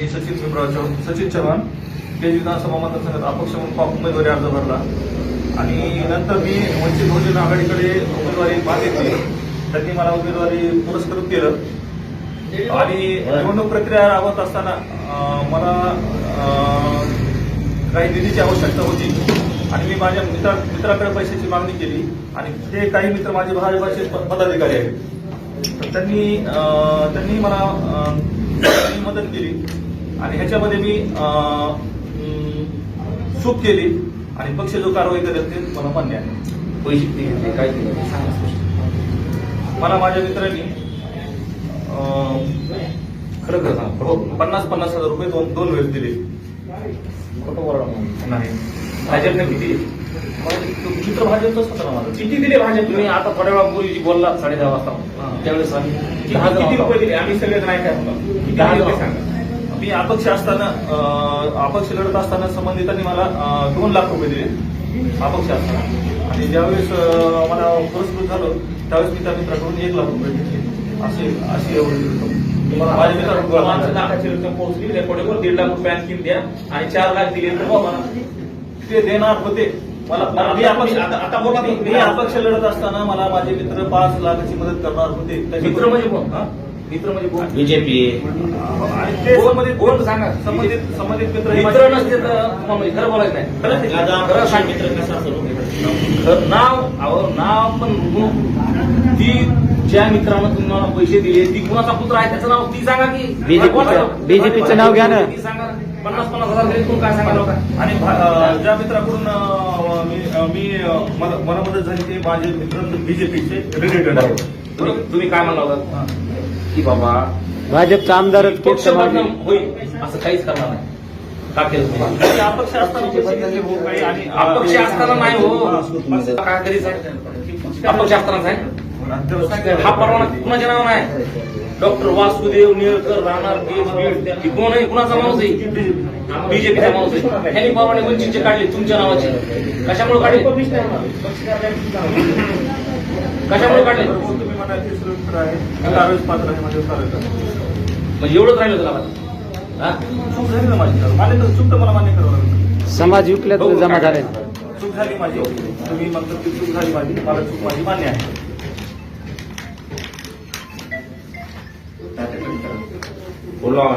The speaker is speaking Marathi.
मी सचिन भीमराव चव्हाण सचिन चव्हाण. केज विधानसभा मतदारसंघात अपक्ष म्हणून उमेदवारी अर्ज भरला. आणि नंतर मी वंचित बहुजन आघाडीकडे उमेदवारी मागितली. त्यांनी मला उमेदवारी पुरस्कृत केलं. आणि निवडणूक प्रक्रिया राबवत असताना मला काही निधीची आवश्यकता होती. आणि मी माझ्या मित्रा मित्राकडे पैशाची मागणी केली. आणि ते काही मित्र माझे भाजपाचे पदाधिकारी आहेत. त्यांनी त्यांनी मला मदत केली. आणि ह्याच्यामध्ये मी चूक केली आणि पक्ष जो कारवाई करेल ते मला मान्य आहे. पैसे घेतले? काय केलं. मला माझ्या मित्रांनी खरं खरं सांगा बरोबर पन्नास पन्नास हजार रुपये दोन दोन वेळेस दिले. खोटं. नाही. भाजपने किती चित्र भाजपचाच होता ना माझा. किती दिले भाजप तुम्ही आता थोड्या वेळापूर्वी जी बोलला साडे दहा वाजता. हा. त्यावेळेस आम्ही किती. रुपये दिले? आम्ही सगळे नाही काय होतो दहा ते सांगा? मी अपक्ष असताना अपक्ष लढत असताना संबंधितांनी मला दोन लाख रुपये दिले. अपक्ष असताना. आणि ज्यावेळेस मला पुरस्कृत झालो त्यावेळेस मी त्या मित्राकडून एक लाख रुपये घेतले असे अशी एवढी. माझ्या मित्राकडून लाखाची रक्कम पोहोचली रेकॉर्डेवर दीड लाख रुपये आणखीन द्या आणि चार लाख दिले तर बाबा. ते देणार होते. मला मी अपक्ष लढत असताना मला माझे मित्र पाच लाखाची मदत करणार होते. मित्र म्हणजे? मित्र म्हणजे बीजेपी. कोण- सांगा? संबंधित संबंधित मित्र हे नसते तर म्हणजे खरं बोलायचं नाही. खरं ते- दादा खरं सांग मित्र कसा असेल खरं नाव अहो नाव पण ती ज्या मित्रानं तुम्हाला पैसे दिले ती कुणाचा पुत्र आहे? त्याचं नाव ती सांगा की. BJP बोला. BJP चं नाव घ्या ना. ती सांगा. पन्नास पन्नास हजार दिले कोण काय सांगा लोका आणि ज्या मित्राकडून मी मला मदत झाली ते माझे मित्र बीजेपीचे. रिलेटेड आहेत. तुम्ही तुम्ही काय म्हणला होता. की बाबा भाजपचा आमदारच केस पक्ष बदनाम होईल असं काहीच करणार नाही. का केलं तुम्ही? आणि अपक्ष असताना पैसे घेतले भाऊ काही आणि अपक्ष असताना नाही हो. हा. काय करीत आहे? अपक्ष असतानाच आहे हा परवाना कुणाच्या नाव नाही डॉक्टर वासुदेव निळकर राहणार केस बीड. ही कोण आहे? कुणाचा माणूस आहे? बीजेपीचा माणूस आहे. ह्यांनी परवाने वंचितचे काढले तुमच्या नावाचे. कशामुळे काढले? कशामुळे काढले? तिसरं आहे. पात्र आहे. म्हणजे एवढंच राहिलं तुला हा? चूक झाली ना माझी मान्य कर चूक तर मला मान्य करावं लागेल. समाज विकल्यात जमा झाले चूक झाली माझी. तुम्ही म्हणतो की चूक झाली माझी. मला चूक माझी मान्य आहे. बोलवा.